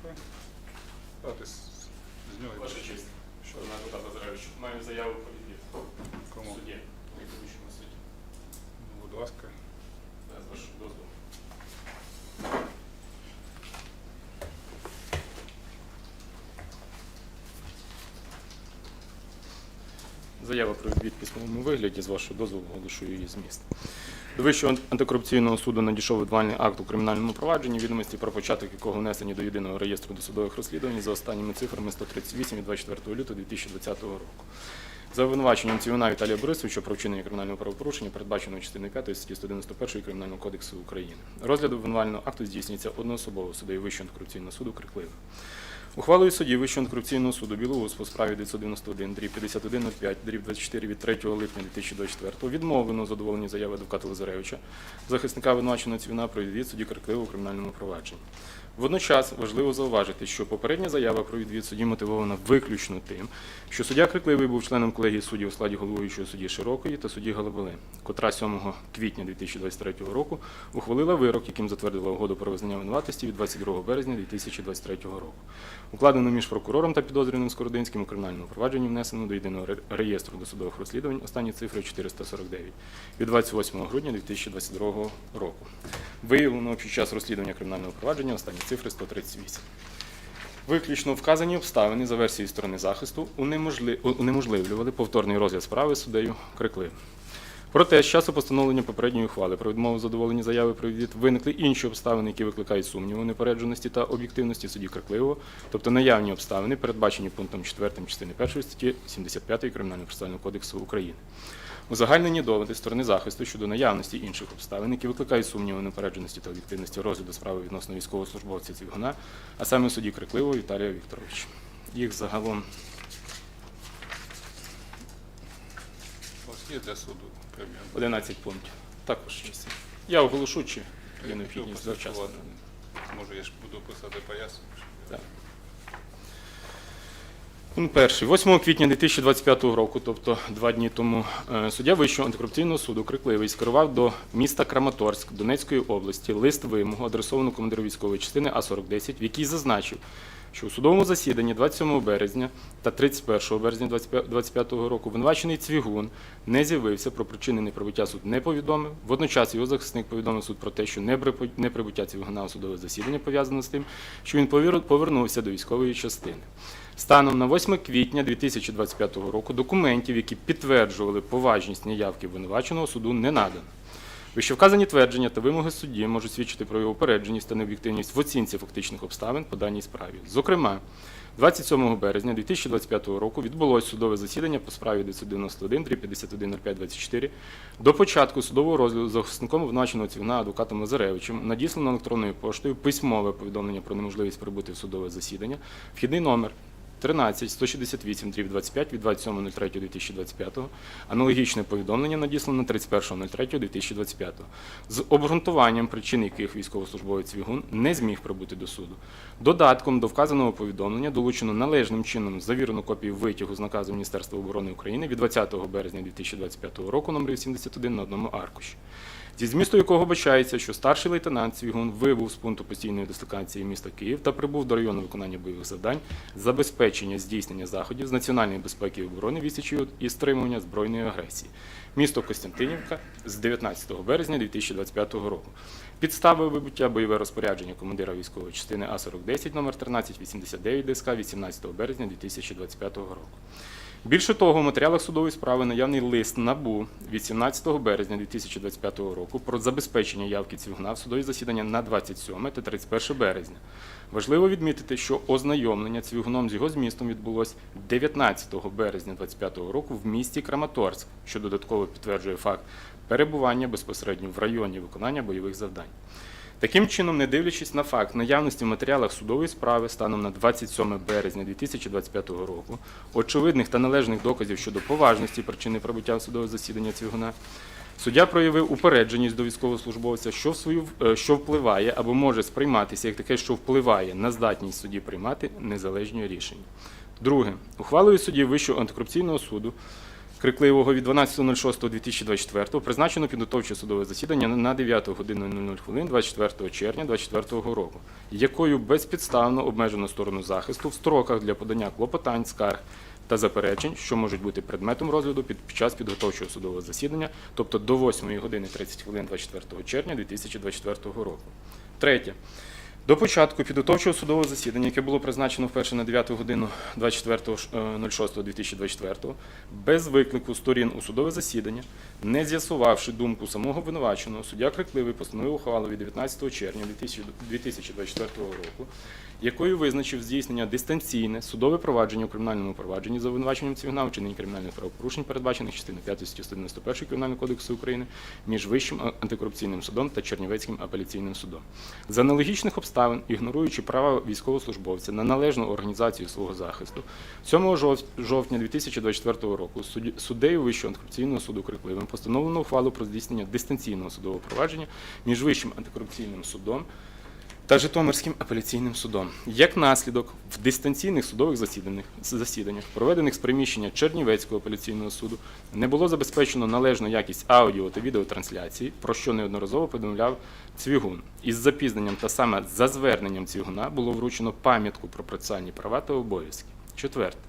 Що? Дати з, з нього. Ваша честь, що на адвокат Лазаревич, маю заяву про відвід в Кому? суді, в найближчому суді. Будь ласка. Да, З вашого дозволу. Заява про відвід в письмовому вигляді, з вашого дозволу оголошую її зміст. До Вищого антикорупційного суду надійшов відвальний акт у кримінальному провадженні, відомості про початок якого внесені до єдиного реєстру досудових розслідувань за останніми цифрами 138 від 24 лютого 2020 року. За обвинуваченням Цівуна Віталія Борисовича про вчинення кримінального правопорушення, передбаченого частиною 5 статті 191 Кримінального кодексу України. Розгляд обвинувального акту здійснюється одноособово суддею Вищого антикорупційного суду Крикливо. Ухвалою судді Вищого антикорупційного суду Білоус по справі 991 дріб 5105 дріб 24 від 3 липня 2024 відмовлено задоволені заяви адвоката Лазаревича, захисника винуваченого Цвіна про відвід судді Крикливо у кримінальному провадженні. Водночас важливо зауважити, що попередня заява про відвід судді мотивована виключно тим, що суддя Крикливий був членом колегії суддів у складі головуючого судді Широкої та судді Галабали, котра 7 квітня 2023 року ухвалила вирок, яким затвердила угоду про визнання винуватості від 22 березня 2023 року. Укладено між прокурором та підозрюваним Скородинським у кримінальному провадженні внесено до єдиного реєстру досудових розслідувань останні цифри 449 від 28 грудня 2022 року. Виявлено під час розслідування кримінального провадження останні цифри 138. Виключно вказані обставини за версією сторони захисту унеможливлювали повторний розгляд справи суддею Крикливим. Проте з часу постановлення попередньої ухвали про відмову задоволення заяви про відвід виникли інші обставини, які викликають сумніву непередженості та об'єктивності судді Крикливого, тобто наявні обставини, передбачені пунктом 4 частини 1 статті 75 Кримінального процесуального кодексу України. Узагальнені доводи сторони захисту щодо наявності інших обставин, які викликають сумніви непередженості та об'єктивності розгляду справи відносно військовослужбовця Цвігуна, а саме судді Крикливого Віталія Вікторовича. Їх загалом є для суду примір? 11 пунктів. Також. Я оголошу, чи є необхідність завчасно. Може, я ж буду писати пояснення. Так. Пункт перший. 8 квітня 2025 року, тобто два дні тому, е, суддя Вищого антикорупційного суду Крикливий скерував до міста Краматорськ Донецької області лист вимогу, адресовану командиру військової частини А-4010, в якій зазначив, що у судовому засіданні 27 березня та 31 березня 2025 року винувачений Цвігун не з'явився про причини неприбуття суд не повідомив. Водночас його захисник повідомив суд про те, що неприбуття Цвігуна у судове засідання пов'язано з тим, що він повернувся до військової частини. Станом на 8 квітня 2025 року документів, які підтверджували поважність неявки обвинуваченого суду, не надано. Вищевказані твердження та вимоги судді можуть свідчити про його упередженість та необ'єктивність в оцінці фактичних обставин по даній справі. Зокрема, 27 березня 2025 року відбулось судове засідання по справі 991 510524. До початку судового розгляду захисником обвинуваченого цівна адвокатом Лазаревичем надіслано електронною поштою письмове повідомлення про неможливість прибути в судове засідання, вхідний номер 13 168 25 від 27.03.2025. Аналогічне повідомлення надіслано 31.03.2025 з обґрунтуванням причин, яких військовослужбовець Вігун не зміг прибути до суду. Додатком до вказаного повідомлення долучено належним чином завірену копію витягу з наказу Міністерства оборони України від 20 березня 2025 року номер 81 на одному аркуші зі змісту якого бачається, що старший лейтенант Цвігун вибув з пункту постійної дислокації міста Київ та прибув до району виконання бойових завдань, забезпечення здійснення заходів з національної безпеки і оборони відсічі і стримування збройної агресії. Місто Костянтинівка з 19 березня 2025 року. Підставою вибуття бойове розпорядження командира військової частини А4010 номер 1389 ДСК 18 березня 2025 року. Більше того, в матеріалах судової справи наявний лист НАБУ від 17 березня 2025 року про забезпечення явки Цвігуна в судові засідання на 27 та 31 березня. Важливо відмітити, що ознайомлення Цвігуном з його змістом відбулось 19 березня 2025 року в місті Краматорськ, що додатково підтверджує факт перебування безпосередньо в районі виконання бойових завдань. Таким чином, не дивлячись на факт наявності в матеріалах судової справи станом на 27 березня 2025 року, очевидних та належних доказів щодо поважності причини прибуття в судове засідання Цвігуна, суддя проявив упередженість до військовослужбовця, що, в свою, е, що впливає або може сприйматися як таке, що впливає на здатність судді приймати незалежні рішення. Друге, ухвалою судді Вищого антикорупційного суду Крикливого від 12.06.2024 призначено підготовче судове засідання на 9 годину 00 хвилин 24 червня 2024 року, якою безпідставно обмежено сторону захисту в строках для подання клопотань, скарг та заперечень, що можуть бути предметом розгляду під час підготовчого судового засідання, тобто до 8 години 30 хвилин 24 червня 2024 року. Третє. До початку підготовчого судового засідання, яке було призначено вперше на 9 годину е, 24.06.2024, без виклику сторін у судове засідання, не з'ясувавши думку самого обвинуваченого, суддя Крикливий постановив ухвалу від 19 червня 2024 року, якою визначив здійснення дистанційне судове провадження у кримінальному провадженні за обвинуваченням Цвігна у чиненні кримінальних правопорушень, передбачених частиною 5 статті 191 Кримінального кодексу України між Вищим антикорупційним судом та Чернівецьким апеляційним судом. За аналогічних обставин, ігноруючи права військовослужбовця на належну організацію свого захисту, 7 жовтня 2024 року суддею Вищого антикорупційного суду Крикливим постановлено ухвалу про здійснення дистанційного судового провадження між Вищим антикорупційним судом та Житомирським апеляційним судом. Як наслідок, в дистанційних судових засіданнях, проведених з приміщення Чернівецького апеляційного суду, не було забезпечено належну якість аудіо та відеотрансляції, про що неодноразово повідомляв Цвігун. Із запізненням та саме за зверненням Цвігуна було вручено пам'ятку про процесуальні права та обов'язки. Четверте.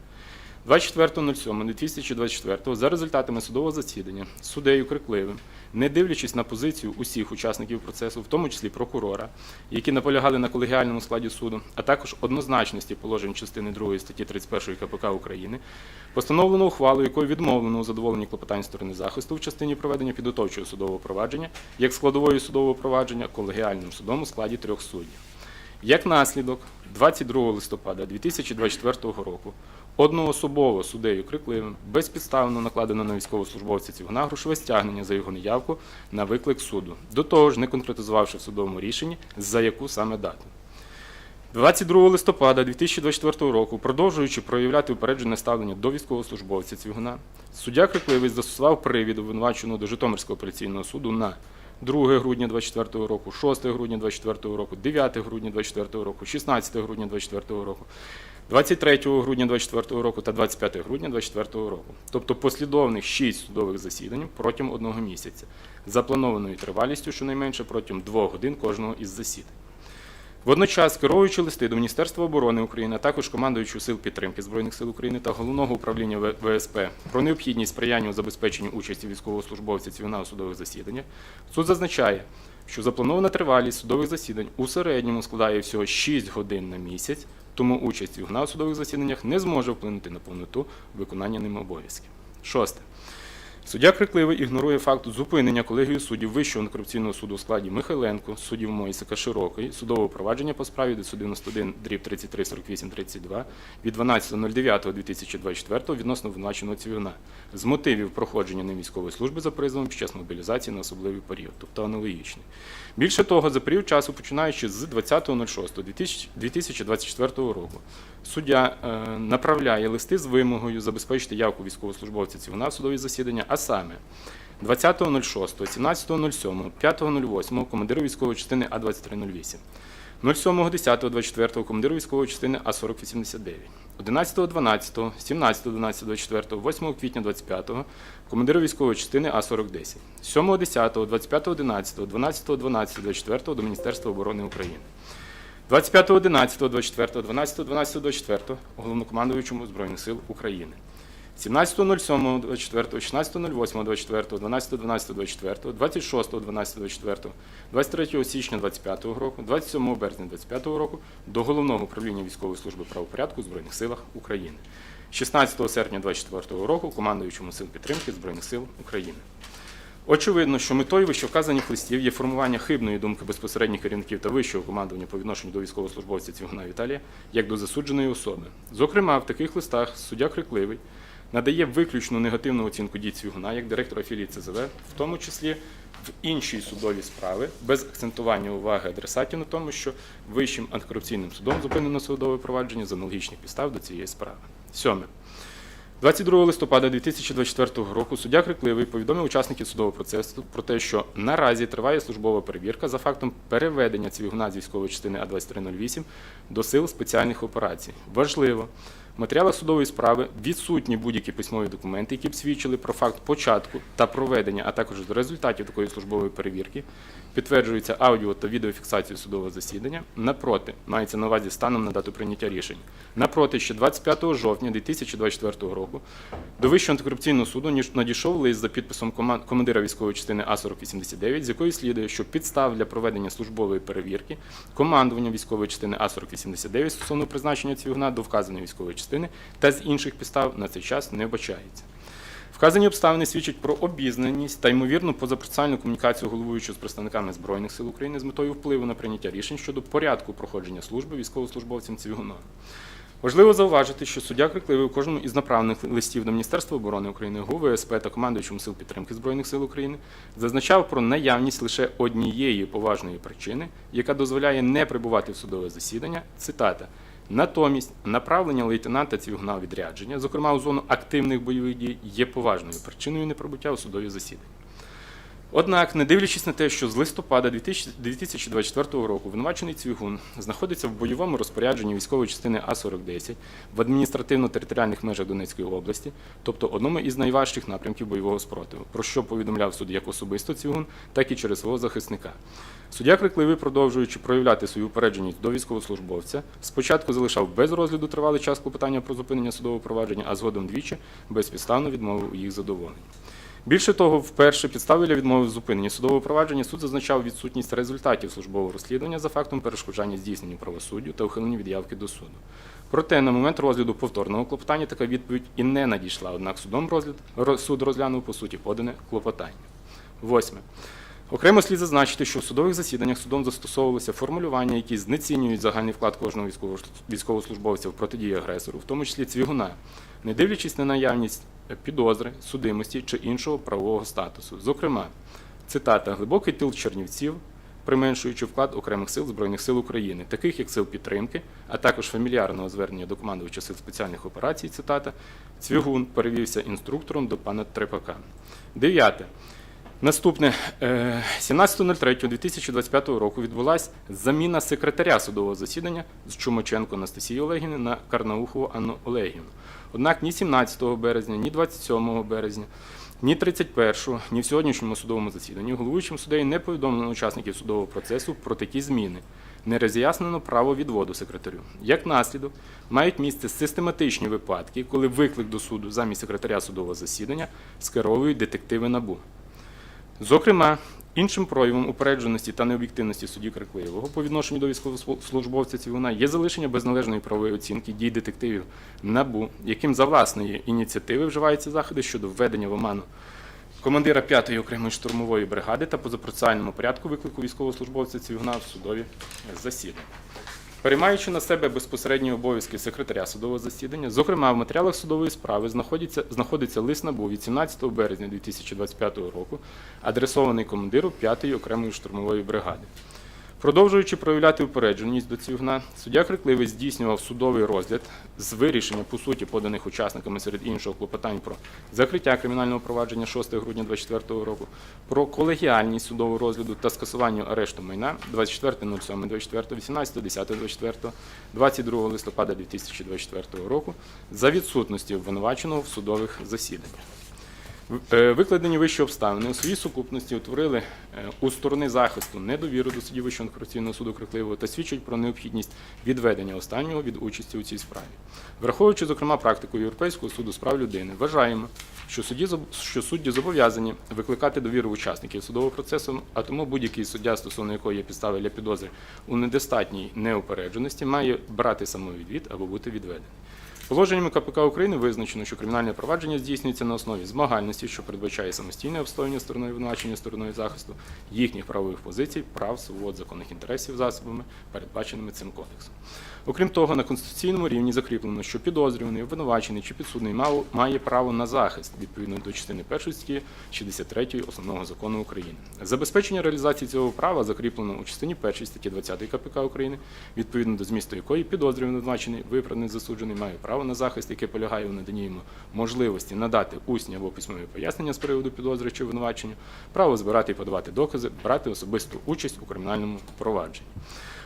24.07.2024 за результатами судового засідання суддею Крикливим, не дивлячись на позицію усіх учасників процесу, в тому числі прокурора, які наполягали на колегіальному складі суду, а також однозначності положень частини 2 статті 31 КПК України, постановлено ухвалу, якою відмовлено у задоволенні клопотань сторони захисту в частині проведення підготовчого судового провадження як складової судового провадження колегіальним судом у складі трьох суддів. Як наслідок, 22 листопада 2024 року одноособово суддею Крикливим безпідставно накладено на військовослужбовця Цівгуна грошове стягнення за його неявку на виклик суду, до того ж не конкретизувавши в судовому рішенні, за яку саме дату. 22 листопада 2024 року, продовжуючи проявляти упереджене ставлення до військовослужбовця Цвігуна, суддя Крикливий застосував привід обвинуваченого до Житомирського апеляційного суду на 2 грудня 2024 року, 6 грудня 2024 року, 9 грудня 2024 року, 16 грудня 2024 року, 23 грудня 2024 року та 25 грудня 2024 року. Тобто послідовних 6 судових засідань протягом одного місяця, запланованою тривалістю щонайменше протягом 2 годин кожного із засідань. Водночас, керуючи листи до Міністерства оборони України, а також командуючу сил підтримки Збройних сил України та головного управління ВСП про необхідність сприяння у забезпеченні участі військовослужбовців у судових засіданнях, суд зазначає, що запланована тривалість судових засідань у середньому складає всього 6 годин на місяць, тому участь Цвігуна у судових засіданнях не зможе вплинути на повноту виконання ним обов'язків. Шосте. Суддя Крикливий ігнорує факт зупинення колегії суддів Вищого антикорупційного суду у складі Михайленко, суддів Мойсика Широкої, судового провадження по справі 991 дріб 33 48 32 від 12.09.2024 відносно обвинуваченого Цвігуна з мотивів проходження ним військової служби за призовом під час мобілізації на особливий період, тобто аналогічний. Більше того, за період часу, починаючи з 20.06.2024 року, суддя е, направляє листи з вимогою забезпечити явку військовослужбовця цівна в судові засідання, а саме 20.06, 17.07, 5.08 командиру військової частини А2308, 07.10.24 командиру військової частини А4089, 11.12, 17.12.24, 8 квітня 25 командиру військової частини А4010, 7.10, 25.11, 12.12.24 до Міністерства оборони України. 25.11.24, 12.12.24 головнокомандуючому Збройних сил України. 17.07.24, 16.08.24, 12.12.24, 26.12.24, 23 січня 25 року, 27 березня 25 року до Головного управління військової служби правопорядку у Збройних силах України. 16 серпня 24 року командуючому сил підтримки Збройних сил України. Очевидно, що метою вищевказаних листів є формування хибної думки безпосередніх керівників та вищого командування по відношенню до військовослужбовця Цвігуна Віталія як до засудженої особи. Зокрема, в таких листах суддя Крикливий надає виключно негативну оцінку дій Цвігуна як директора філії ЦЗВ, в тому числі в іншій судові справи, без акцентування уваги адресатів на тому, що Вищим антикорупційним судом зупинено судове провадження з аналогічних підстав до цієї справи. Сьоме. 22 листопада 2024 року суддя Крикливий повідомив учасників судового процесу про те, що наразі триває службова перевірка за фактом переведення Цвігуна з військової частини А2308 до сил спеціальних операцій. Важливо, В матеріалах судової справи відсутні будь-які письмові документи, які б свідчили про факт початку та проведення, а також результатів такої службової перевірки. Підтверджується аудіо та відеофіксацію судового засідання. Напроти, мається на увазі станом на дату прийняття рішень. Напроти, ще 25 жовтня 2024 року до Вищого антикорупційного суду надійшов лист за підписом командира військової частини А-4089, з якої слідує, що підстав для проведення службової перевірки командування військової частини А-4089 стосовно призначення цвігуна до вказаної військової частини та з інших підстав на цей час не вбачається. Вказані обставини свідчать про обізнаність та ймовірну позапроцесуальну комунікацію головуючого з представниками Збройних сил України з метою впливу на прийняття рішень щодо порядку проходження служби військовослужбовцям Цвігуном. Важливо зауважити, що суддя Крикливий у кожному із направлених листів до Міністерства оборони України, ГУ, ВСП та командуючому сил підтримки Збройних сил України зазначав про наявність лише однієї поважної причини, яка дозволяє не прибувати в судове засідання. Цитата. Натомість направлення лейтенанта Цвігуна відрядження, зокрема у зону активних бойових дій, є поважною причиною неприбуття у судові засідання. Однак, не дивлячись на те, що з листопада 2024 року винувачений Цвігун знаходиться в бойовому розпорядженні військової частини А-4010 в адміністративно-територіальних межах Донецької області, тобто одному із найважчих напрямків бойового спротиву, про що повідомляв суд як особисто Цвігун, так і через свого захисника. Суддя Крикливий, продовжуючи проявляти свою упередженість до військовослужбовця, спочатку залишав без розгляду тривалий час клопотання про зупинення судового провадження, а згодом двічі безпідставно відмовив у їх задоволенні. Більше того, вперше підстави для відмови в зупиненні судового провадження суд зазначав відсутність результатів службового розслідування за фактом перешкоджання здійсненню правосуддю та ухилення від явки до суду. Проте на момент розгляду повторного клопотання така відповідь і не надійшла, однак судом розгляд, ро- суд розглянув по суті подане клопотання. Восьме. Окремо слід зазначити, що в судових засіданнях судом застосовувалися формулювання, які знецінюють загальний вклад кожного військового- військовослужбовця в протидії агресору, в тому числі цвігуна, не дивлячись на наявність підозри, судимості чи іншого правового статусу. Зокрема, цитата глибокий тил Чернівців, применшуючи вклад окремих сил Збройних сил України, таких як сил підтримки, а також фамільярного звернення до командувача сил спеціальних операцій. Цитата Цвігун перевівся інструктором до пана Трепака. Дев'яте. Наступне Е, 17.03.2025 року відбулася заміна секретаря судового засідання з Чумаченко Анастасії Олегівни на Карнаухову Анну Олегівну. Однак ні 17 березня, ні 27 березня, ні 31, ні в сьогоднішньому судовому засіданні головуючим суддею не повідомлено учасників судового процесу про такі зміни. Не роз'яснено право відводу секретарю. Як наслідок, мають місце систематичні випадки, коли виклик до суду замість секретаря судового засідання скеровують детективи НАБУ. Зокрема, іншим проявом упередженості та необ'єктивності судді Крикливого по відношенню до військовослужбовця Цвігуна є залишення без належної правової оцінки дій детективів НАБУ, яким за власної ініціативи вживаються заходи щодо введення в оману командира 5-ї окремої штурмової бригади та позапроцесуальному порядку виклику військовослужбовця Цвігуна в судові засідання. Переймаючи на себе безпосередні обов'язки секретаря судового засідання, зокрема в матеріалах судової справи знаходиться, знаходиться лист НАБУ від 17 березня 2025 року, адресований командиру 5-ї окремої штурмової бригади. Продовжуючи проявляти упередженість до Цвігна, суддя Крикливий здійснював судовий розгляд з вирішення по суті поданих учасниками серед іншого клопотань про закриття кримінального провадження 6 грудня 2024 року, про колегіальність судового розгляду та скасування арешту майна 24.07.24, 18.10.24, 22 листопада 2024 року за відсутності обвинуваченого в судових засіданнях. Е, Викладені вищі обставини у своїй сукупності утворили е, у сторони захисту недовіру до судді Вищого антикорупційного суду Крикливого та свідчать про необхідність відведення останнього від участі у цій справі. Враховуючи, зокрема, практику Європейського суду з прав людини, вважаємо, що судді що судді зобов'язані викликати довіру учасників судового процесу, а тому будь-який суддя, стосовно якого є підстави для підозри у недостатній неупередженості, має брати самовідвід або бути відведений. Положеннями КПК України визначено, що кримінальне провадження здійснюється на основі змагальності, що передбачає самостійне обстоювання стороною виначення стороною захисту, їхніх правових позицій, прав, свобод, законних інтересів засобами, передбаченими цим кодексом. Окрім того, на конституційному рівні закріплено, що підозрюваний, обвинувачений чи підсудний має право на захист відповідно до частини 1 статті 63 Основного закону України. Забезпечення реалізації цього права закріплено у частині 1 статті 20 КПК України, відповідно до змісту якої підозрюваний обвинувачений, виправданий засуджений має право на захист, яке полягає у наданні йому можливості надати усні або письмові пояснення з приводу підозри чи обвинувачення, право збирати і подавати докази, брати особисту участь у кримінальному провадженні.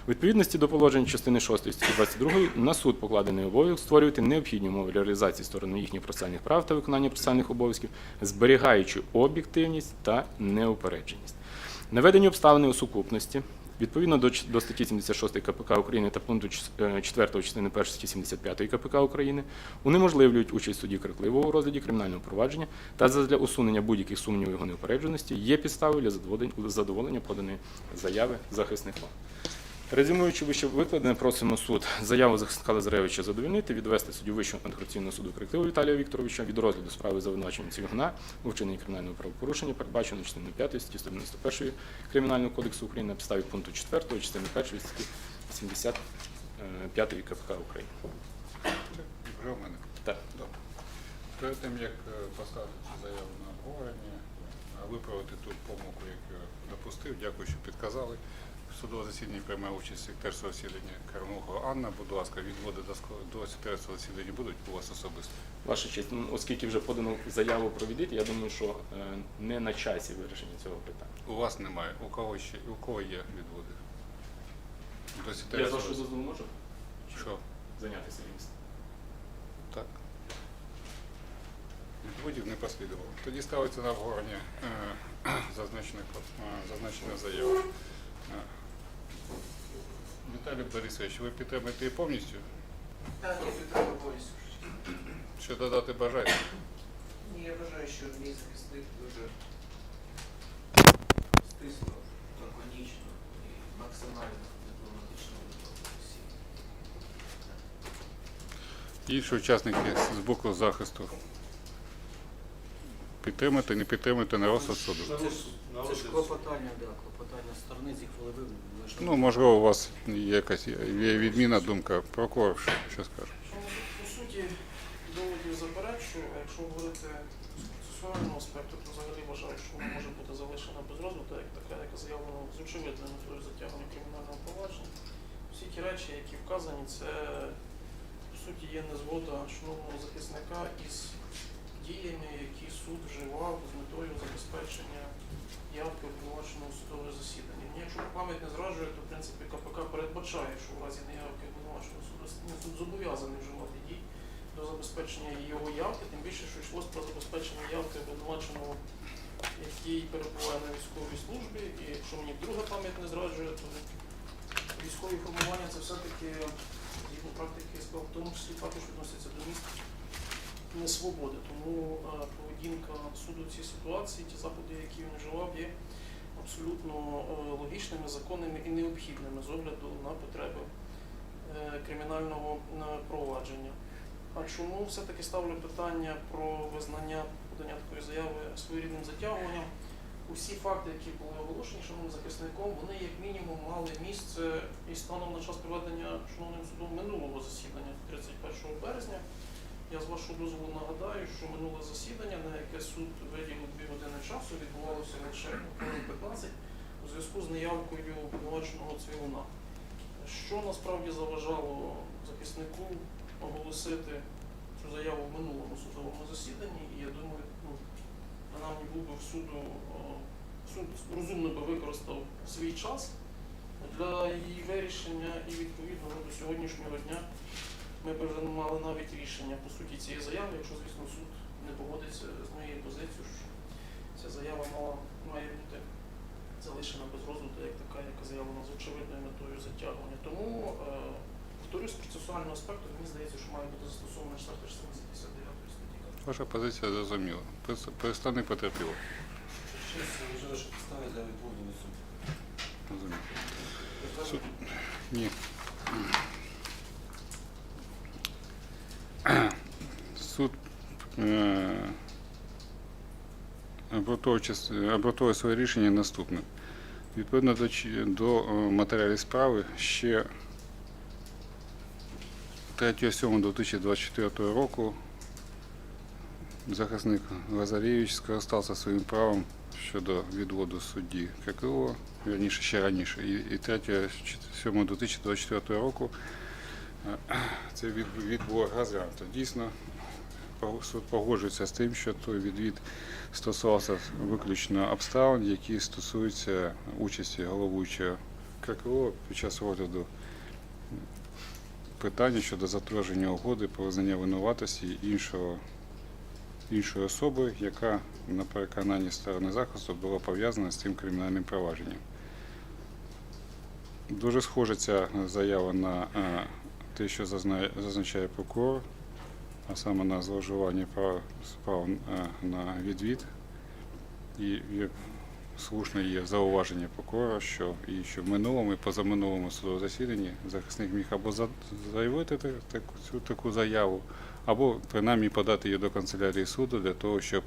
Відповідності до положень частини 6 статті 22 на суд покладений обов'язок створювати необхідні умови реалізації сторони їхніх процесуальних прав та виконання процесуальних обов'язків, зберігаючи об'єктивність та неупередженість. Наведені обставини у сукупності відповідно до, до статті 76 КПК України та пункту 4 частини 1 статті 75 КПК України унеможливлюють участь судді крикливого у розгляді кримінального провадження та для усунення будь-яких сумнівів його неупередженості є підставою для задоволення поданої заяви захисником. Резюмуючи вище викладене, просимо суд заяву захисника Лазаревича задовольнити, відвести суддю Вищого антикорупційного суду Криктиву Віталія Вікторовича від розгляду справи за обвинуваченням Цвігуна у вчиненні кримінального правопорушення, передбаченого частиною 5 статті 191 Кримінального кодексу України на підставі пункту 4 частини 1 статті 75 КПК України. Вже в мене. Так. Добре. Перед тим, як е, поставити цю заяву на обговорення, виправити ту помилку, яку допустив, дякую, що підказали. Судове засідання прийме участь секретар засідання Кармуха Анна. Будь ласка, відводи до секретарства засідання будуть у вас особисто. Ваша честь, ну, оскільки вже подано заяву про відвід, я думаю, що е, не на часі вирішення цього питання. У вас немає. У кого ще у кого є відводи? До Я з вашого дозволу можу Що? зайнятися місцем? Так. Відводів не послідувало. Тоді ставиться на обговорення е, е, зазначена заява. Віталій Борисович, ви підтримуєте її повністю? Так, я підтримую повністю. Що додати бажаєте? Ні, я вважаю, що мій захисник дуже стисло, лаконічно і максимально дипломатично виконав всі. Інші учасники з боку захисту. Підтримуєте, не підтримуєте на розсуд суду. Це ж, це ж клопотання, да, клопотання сторони з їх ж- Ну, можливо, у вас є якась є відмінна думка. Прокурор, що, що скаже? По суті, доводів заперечую, а якщо говорити процесуального аспекту, то взагалі вважаю, що вона може бути залишена без розвитку, як така, яка заявлена з очевидною метою затягнення кримінального провадження. Всі ті речі, які вказані, це по суті є незгода шановного захисника із діями, суд вживав з метою забезпечення явки обвинуваченого судове засідання. Якщо пам'ять не зраджує, то в принципі КПК передбачає, що в разі неявки обвинуваченого суду суд зобов'язаний вживати дій до забезпечення його явки, тим більше, що йшлося про забезпечення явки обвинуваченого, який перебуває на військовій службі. І якщо мені друга пам'ять не зраджує, то військові формування це все-таки згідно практики СБ, в тому числі також відноситься до міст несвободи. Тому е, поведінка суду в цій ситуації, ті заходи, які він вживав, є абсолютно е, логічними, законними і необхідними з огляду на потреби е, кримінального провадження. А чому все-таки ставлю питання про визнання подання такої заяви своєрідним затягуванням? Усі факти, які були оголошені шановним захисником, вони як мінімум мали місце і станом на час проведення шановним судом минулого засідання 31 березня. Я з вашого дозволу нагадаю, що минуле засідання, на яке суд виділив дві години часу, відбувалося лише хвилин 15 у зв'язку з неявкою обвинуваченого цвігуна. Що насправді заважало захиснику оголосити цю заяву в минулому судовому засіданні, і я думаю, ну, принаймні був би в суду, суд розумно би використав свій час для її вирішення і відповідно до сьогоднішнього дня ми б вже мали навіть рішення по суті цієї заяви, якщо, звісно, суд не погодиться з моєю позицією, що ця заява мала, має бути залишена без розгляду, як така, яка заявлена з очевидною метою затягування. Тому, е, повторюсь, з процесуального аспекту, мені здається, що має бути застосована 4 частина 79 статті. Ваша позиція зрозуміла. Представник потерпіло. Честь, вже ваші підстави для відводу від суду. Зрозуміло. Суд... Ні. Суд е, обґрунтовує своє рішення наступним. Відповідно до, е, матеріалів справи ще 3.7.2024 року захисник Лазарєвич скористався своїм правом щодо відводу судді Крикилова, вірніше ще раніше, і 3.7.2024 року е, цей від- відвід було розглянуто. Дійсно, суд погоджується з тим, що той відвід стосувався виключно обставин, які стосуються участі головуючого ККО під час розгляду питання щодо затвердження угоди про винуватості іншого, іншої особи, яка на переконанні сторони захисту була пов'язана з цим кримінальним провадженням. Дуже схожа ця заява на е, те, що зазначає прокурор, а саме на зловживання прав е, на відвід. І слушне є зауваження прокурора, що і що в минулому і позаминулому судовому засіданні захисник міг або заявити таку, цю таку заяву, або принаймні подати її до канцелярії суду для того, щоб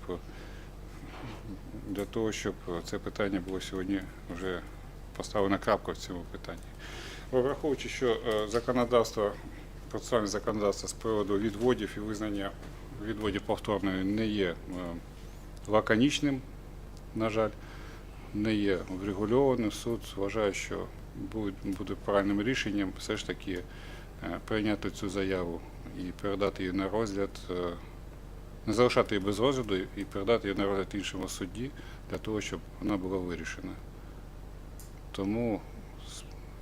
для того, щоб це питання було сьогодні вже поставлена крапка в цьому питанні. Враховуючи, що е, законодавство, процесуальне законодавство з приводу відводів і визнання відводів повторної не є е, лаконічним, на жаль, не є врегульованим. Суд вважає, що буде, правильним рішенням все ж таки е, прийняти цю заяву і передати її на розгляд, не залишати її без розгляду і передати її на розгляд іншому судді для того, щоб вона була вирішена. Тому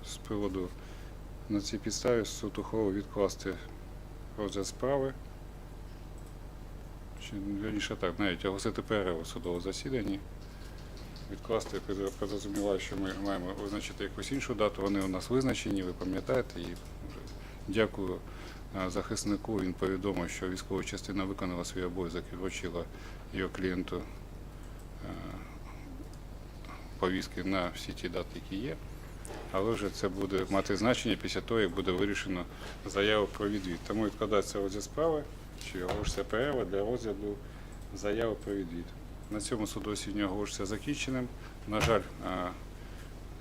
з, приводу на цій підставі ухвалив відкласти розгляд справи. Чи вірніше так, навіть оголосити перерву в судовому засіданні. Відкласти підрозуміваю, що ми маємо визначити якусь іншу дату. Вони у нас визначені, ви пам'ятаєте. І дякую захиснику. Він повідомив, що військова частина виконала свій обов'язок і вручила його клієнту повістки на всі ті дати, які є. Але вже це буде мати значення після того, як буде вирішено заяву про відвід. Тому відкладається розгляд справи, чи оголошується перерва для розгляду заяви про відвід. На цьому судове сьогодні оголошується закінченим. На жаль,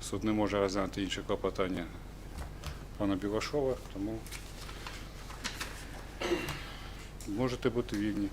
суд не може розглянути інші клопотання пана Білашова, тому можете бути вільні.